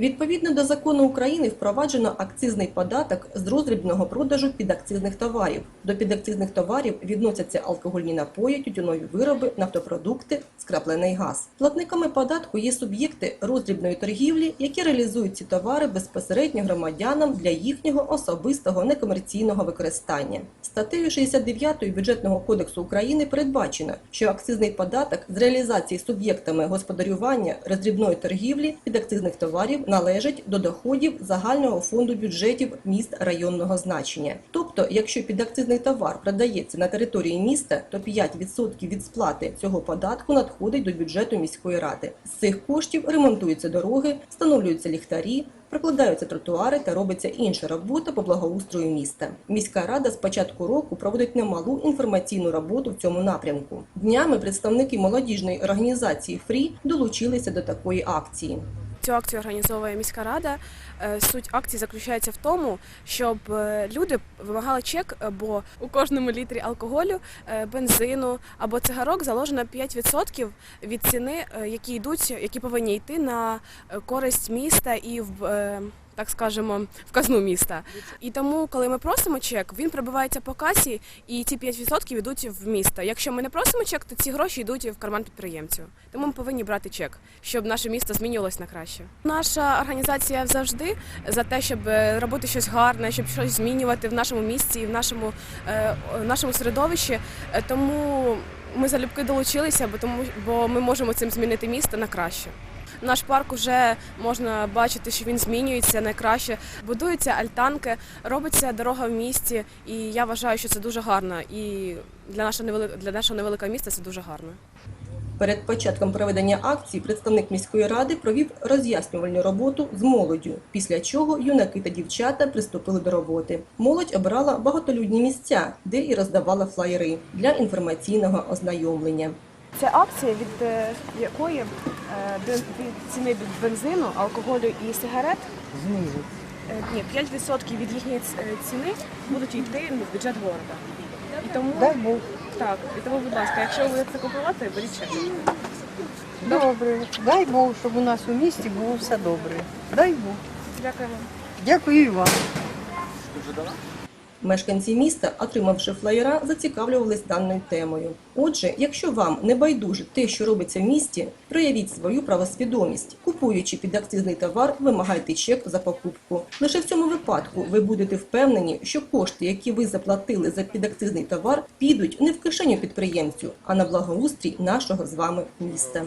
Відповідно до закону України впроваджено акцизний податок з роздрібного продажу підакцизних товарів. До підакцизних товарів відносяться алкогольні напої, тютюнові вироби, нафтопродукти, скраплений газ. Платниками податку є суб'єкти роздрібної торгівлі, які реалізують ці товари безпосередньо громадянам для їхнього особистого некомерційного використання. Статтею 69 бюджетного кодексу України передбачено, що акцизний податок з реалізації суб'єктами господарювання роздрібної торгівлі підакцизних товарів належить до доходів загального фонду бюджетів міст районного значення. Тобто, якщо підакцизний товар продається на території міста, то 5% від сплати цього податку надходить до бюджету міської ради. З цих коштів ремонтуються дороги, встановлюються ліхтарі, прокладаються тротуари та робиться інша робота по благоустрою міста. Міська рада з початку року проводить немалу інформаційну роботу в цьому напрямку. Днями представники молодіжної організації ФРІ долучилися до такої акції. Цю акцію організовує міська рада. Е, Суть акції заключається в тому, щоб е, люди вимагали чек, е, бо у кожному літрі алкоголю, бензину або цигарок заложено 5% від ціни, які йдуть, які повинні йти на користь міста і в. Так скажемо, в казну міста. І тому, коли ми просимо чек, він прибивається по касі, і ці 5% йдуть в місто. Якщо ми не просимо чек, то ці гроші йдуть в карман підприємців. Тому ми повинні брати чек, щоб наше місто змінювалось на краще. Наша організація завжди за те, щоб е, робити щось гарне, щоб щось змінювати в нашому місті, і в нашому, е, в нашому середовищі. Е, Тому ми залюбки долучилися, бо тому бо ми можемо цим змінити місто на краще. Наш парк вже можна бачити, що він змінюється на краще. Будуються альтанки, робиться дорога в місті, і я вважаю, що це дуже гарно. І для нашого невели... для нашого невеликого міста це дуже гарно. Перед початком проведення акції представник міської ради провів роз'яснювальну роботу з молоддю, після чого юнаки та дівчата приступили до роботи. Молодь обирала багатолюдні місця, де і роздавала флаєри для інформаційного ознайомлення. Це акція, від е, якої е, від ціни бензину, алкоголю і сигарет Знизу. Е, Ні, 5% від їхньої ціни будуть йти в бюджет города. І тому Дай Бог. так, і тому, будь ласка, якщо ви будете купувати, беріть чек. Добре. Дай Бог, щоб у нас у місті було все добре. Дай Бог. Дякуємо. Дякую і вам. Мешканці міста, отримавши флаєра, зацікавлювались даною темою. Отже, якщо вам не байдуже те, що робиться в місті, проявіть свою правосвідомість. Купуючи підакцизний товар, вимагайте чек за покупку. Лише в цьому випадку ви будете впевнені, що кошти, які ви заплатили за підакцизний товар, підуть не в кишеню підприємцю, а на благоустрій нашого з вами міста.